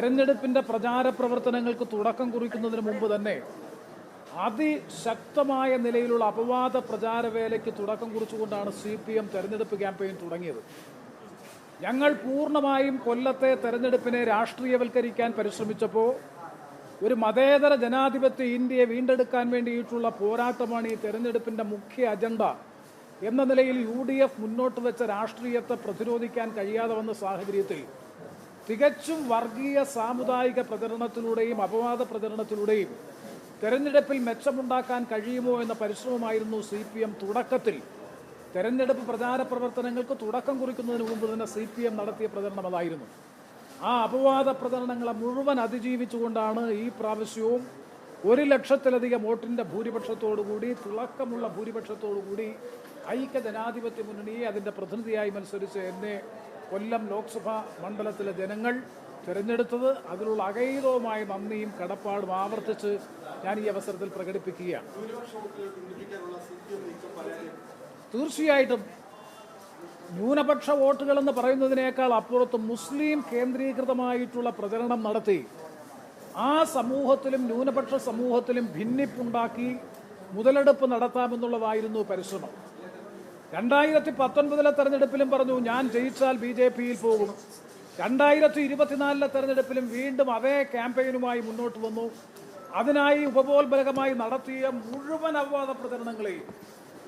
തെരഞ്ഞെടുപ്പിന്റെ പ്രചാര പ്രവർത്തനങ്ങൾക്ക് തുടക്കം കുറിക്കുന്നതിന് മുമ്പ് തന്നെ അതിശക്തമായ നിലയിലുള്ള അപവാദ പ്രചാരവേലയ്ക്ക് തുടക്കം കുറിച്ചുകൊണ്ടാണ് സി പി എം തെരഞ്ഞെടുപ്പ് ക്യാമ്പയിൻ തുടങ്ങിയത്. ഞങ്ങൾ പൂർണമായും കൊല്ലത്തെ തെരഞ്ഞെടുപ്പിനെ രാഷ്ട്രീയവൽക്കരിക്കാൻ പരിശ്രമിച്ചപ്പോൾ ഒരു മതേതര ജനാധിപത്യ ഇന്ത്യയെ വീണ്ടെടുക്കാൻ വേണ്ടിയിട്ടുള്ള പോരാട്ടമാണ് ഈ തെരഞ്ഞെടുപ്പിന്റെ മുഖ്യ അജണ്ട എന്ന നിലയിൽ യു ഡി എഫ് മുന്നോട്ട് വെച്ച രാഷ്ട്രീയത്തെ പ്രതിരോധിക്കാൻ കഴിയാതെ വന്ന സാഹചര്യത്തിൽ തികച്ചും വർഗീയ സാമുദായിക പ്രചരണത്തിലൂടെയും അപവാദ പ്രചരണത്തിലൂടെയും തെരഞ്ഞെടുപ്പിൽ മെച്ചമുണ്ടാക്കാൻ കഴിയുമോ എന്ന പരിശ്രമമായിരുന്നു സി പി എം തുടക്കത്തിൽ. തെരഞ്ഞെടുപ്പ് പ്രചാര പ്രവർത്തനങ്ങൾക്ക് തുടക്കം കുറിക്കുന്നതിന് മുമ്പ് തന്നെ സി പി എം നടത്തിയ പ്രചരണം അതായിരുന്നു. ആ അപവാദ പ്രചരണങ്ങളെ മുഴുവൻ അതിജീവിച്ചുകൊണ്ടാണ് ഈ പ്രാവശ്യവും ഒരു ലക്ഷത്തിലധികം വോട്ടിന്റെ ഭൂരിപക്ഷത്തോടുകൂടി തിളക്കമുള്ള ഭൂരിപക്ഷത്തോടുകൂടി ഐക്യ ജനാധിപത്യ മുന്നണിയെ അതിന്റെ പ്രതിനിധിയായി മത്സരിച്ച് എന്നെ കൊല്ലം ലോക്സഭാ മണ്ഡലത്തിലെ ജനങ്ങൾ തിരഞ്ഞെടുത്തത് അതിലുള്ള അകൈതവുമായ നന്ദിയും കടപ്പാടും ആവർത്തിച്ച് ഞാൻ ഈ അവസരത്തിൽ പ്രകടിപ്പിക്കുകയാണ്. തീർച്ചയായിട്ടും ന്യൂനപക്ഷ വോട്ടുകൾ എന്ന് പറയുന്നതിനേക്കാൾ അപ്പുറത്ത് മുസ്ലിം കേന്ദ്രീകൃതമായിട്ടുള്ള പ്രചരണം നടത്തി ആ സമൂഹത്തിലും ന്യൂനപക്ഷ സമൂഹത്തിലും ഭിന്നിപ്പുണ്ടാക്കി മുതലെടുപ്പ് നടത്താമെന്നുള്ളതായിരുന്നു പരിശ്രമം. രണ്ടായിരത്തി പത്തൊൻപതിലെ തെരഞ്ഞെടുപ്പിലും പറഞ്ഞു ഞാൻ ജയിച്ചാൽ ബി ജെ പിയിൽ പോകും. രണ്ടായിരത്തി ഇരുപത്തിനാലിലെ തെരഞ്ഞെടുപ്പിലും വീണ്ടും അതേ ക്യാമ്പയിനുമായി മുന്നോട്ട് വന്നു. അതിനായി ഉപബോധപരകമായി നടത്തിയ മുഴുവൻ അപവാദ പ്രചരണങ്ങളെയും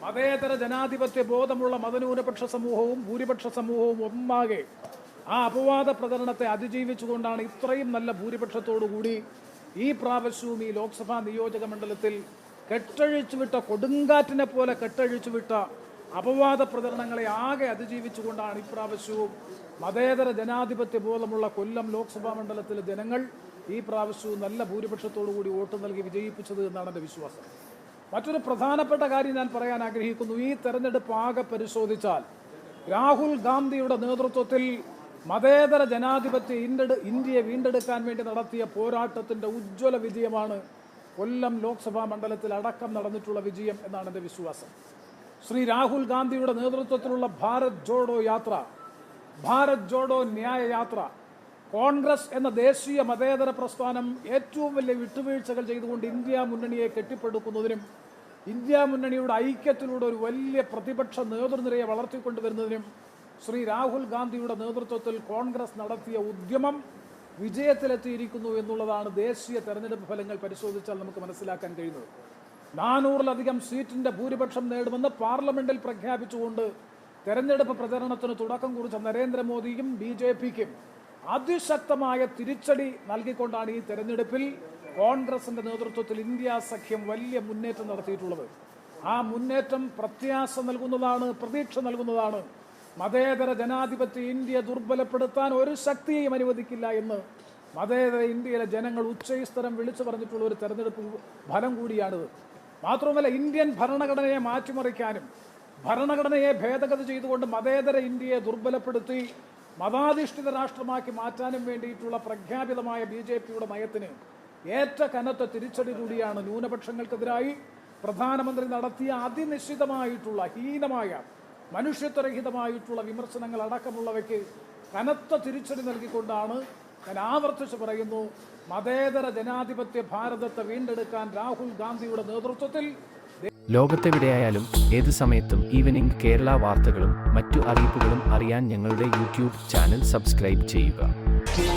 മതേതര ജനാധിപത്യ ബോധമുള്ള മതന്യൂനപക്ഷ സമൂഹവും ഭൂരിപക്ഷ സമൂഹവും ഒന്നാകെ ആ അപവാദ പ്രചരണത്തെ അതിജീവിച്ചുകൊണ്ടാണ് ഇത്രയും നല്ല ഭൂരിപക്ഷത്തോടുകൂടി ഈ പ്രാവശ്യവും ഈ ലോക്സഭാ നിയോജക മണ്ഡലത്തിൽ കെട്ടഴിച്ചുവിട്ട കൊടുങ്കാറ്റിനെ പോലെ കെട്ടഴിച്ചുവിട്ട അപവാദ പ്രചരണങ്ങളെ ആകെ അതിജീവിച്ചുകൊണ്ടാണ് ഇപ്രാവശ്യവും മതേതര ജനാധിപത്യ ബോധമുള്ള കൊല്ലം ലോക്സഭാ മണ്ഡലത്തിലെ ജനങ്ങൾ ഈ പ്രാവശ്യവും നല്ല ഭൂരിപക്ഷത്തോടുകൂടി വോട്ട് നൽകി വിജയിപ്പിച്ചത് എന്നാണ് എന്റെ വിശ്വാസം. മറ്റൊരു പ്രധാനപ്പെട്ട കാര്യം ഞാൻ പറയാൻ ആഗ്രഹിക്കുന്നു. ഈ തെരഞ്ഞെടുപ്പ് ആകെ പരിശോധിച്ചാൽ രാഹുൽ ഗാന്ധിയുടെ നേതൃത്വത്തിൽ മതേതര ജനാധിപത്യ ഇന്ത്യ ഇന്ത്യയെ വീണ്ടെടുക്കാൻ വേണ്ടി നടത്തിയ പോരാട്ടത്തിന്റെ ഉജ്ജ്വല വിജയമാണ് കൊല്ലം ലോക്സഭാ മണ്ഡലത്തിൽ അടക്കം നടന്നിട്ടുള്ള വിജയം എന്നാണ് എന്റെ വിശ്വാസം. ശ്രീ രാഹുൽ ഗാന്ധിയുടെ നേതൃത്വത്തിലുള്ള ഭാരത് ജോഡോ യാത്ര ഭാരത് ജോഡോ ന്യായ യാത്ര കോൺഗ്രസ് എന്ന ദേശീയ മതേതര പ്രസ്ഥാനം ഏറ്റവും വലിയ വിട്ടുവീഴ്ചകൾ ചെയ്തുകൊണ്ട് ഇന്ത്യ മുന്നണിയെ കെട്ടിപ്പടുക്കുന്നതിനും ഇന്ത്യ മുന്നണിയുടെ ഐക്യത്തിലൂടെ ഒരു വലിയ പ്രതിപക്ഷ നേതൃനിരയെ വളർത്തിക്കൊണ്ടുവരുന്നതിനും ശ്രീ രാഹുൽ ഗാന്ധിയുടെ നേതൃത്വത്തിൽ കോൺഗ്രസ് നടത്തിയ ഉദ്യമം വിജയത്തിലെത്തിയിരിക്കുന്നു എന്നുള്ളതാണ് ദേശീയ തെരഞ്ഞെടുപ്പ് ഫലങ്ങൾ പരിശോധിച്ചാൽ നമുക്ക് മനസ്സിലാക്കാൻ കഴിയുന്നത്. നാനൂറിലധികം സീറ്റിന്റെ ഭൂരിപക്ഷം നേടുമെന്ന് പാർലമെന്റിൽ പ്രഖ്യാപിച്ചുകൊണ്ട് തെരഞ്ഞെടുപ്പ് പ്രചരണത്തിന് തുടക്കം കുറിച്ച നരേന്ദ്രമോദിയും ബി ജെ പിക്കും അതിശക്തമായ തിരിച്ചടി നൽകിക്കൊണ്ടാണ് ഈ തെരഞ്ഞെടുപ്പിൽ കോൺഗ്രസിന്റെ നേതൃത്വത്തിൽ ഇന്ത്യ സഖ്യം വലിയ മുന്നേറ്റം നടത്തിയിട്ടുള്ളത്. ആ മുന്നേറ്റം പ്രത്യാശ നൽകുന്നതാണ് പ്രതീക്ഷ നൽകുന്നതാണ്. മതേതര ജനാധിപത്യ ഇന്ത്യ ദുർബലപ്പെടുത്താൻ ഒരു ശക്തിയെയും അനുവദിക്കില്ല എന്ന് മതേതര ഇന്ത്യയിലെ ജനങ്ങൾ ഉച്ചൈസ്തരം വിളിച്ചു പറഞ്ഞിട്ടുള്ള ഒരു തെരഞ്ഞെടുപ്പ് ഫലം കൂടിയാണിത്. മാത്രമല്ല ഇന്ത്യൻ ഭരണഘടനയെ മാറ്റിമറിക്കാനും ഭരണഘടനയെ ഭേദഗതി ചെയ്തുകൊണ്ട് മതേതര ഇന്ത്യയെ ദുർബലപ്പെടുത്തി മതാധിഷ്ഠിത രാഷ്ട്രമാക്കി മാറ്റാനും വേണ്ടിയിട്ടുള്ള പ്രഖ്യാപിതമായ ബി ജെ പിയുടെ നയത്തിന് ഏറ്റ കനത്ത തിരിച്ചടി കൂടിയാണ് ന്യൂനപക്ഷങ്ങൾക്കെതിരായി പ്രധാനമന്ത്രി നടത്തിയ അതിനിശ്ചിതമായിട്ടുള്ള ഹീനമായ മനുഷ്യത്വരഹിതമായിട്ടുള്ള വിമർശനങ്ങൾ അടക്കമുള്ളവയ്ക്ക് കനത്ത തിരിച്ചടി നൽകിക്കൊണ്ടാണ് ഞാൻ ആവർത്തിച്ച് പറയുന്നു മതേതര ജനാധിപത്യ ഭാരതത്തെ വീണ്ടെടുക്കാൻ രാഹുൽ ഗാന്ധിയുടെ നേതൃത്വത്തിൽ ലോകത്തെവിടെയായാലും ഏത് സമയത്തും ഈവനിംഗ് കേരള വാർത്തകളും മറ്റു അറിയിപ്പുകളും അറിയാൻ ഞങ്ങളുടെ യൂട്യൂബ് ചാനൽ സബ്സ്ക്രൈബ് ചെയ്യുക.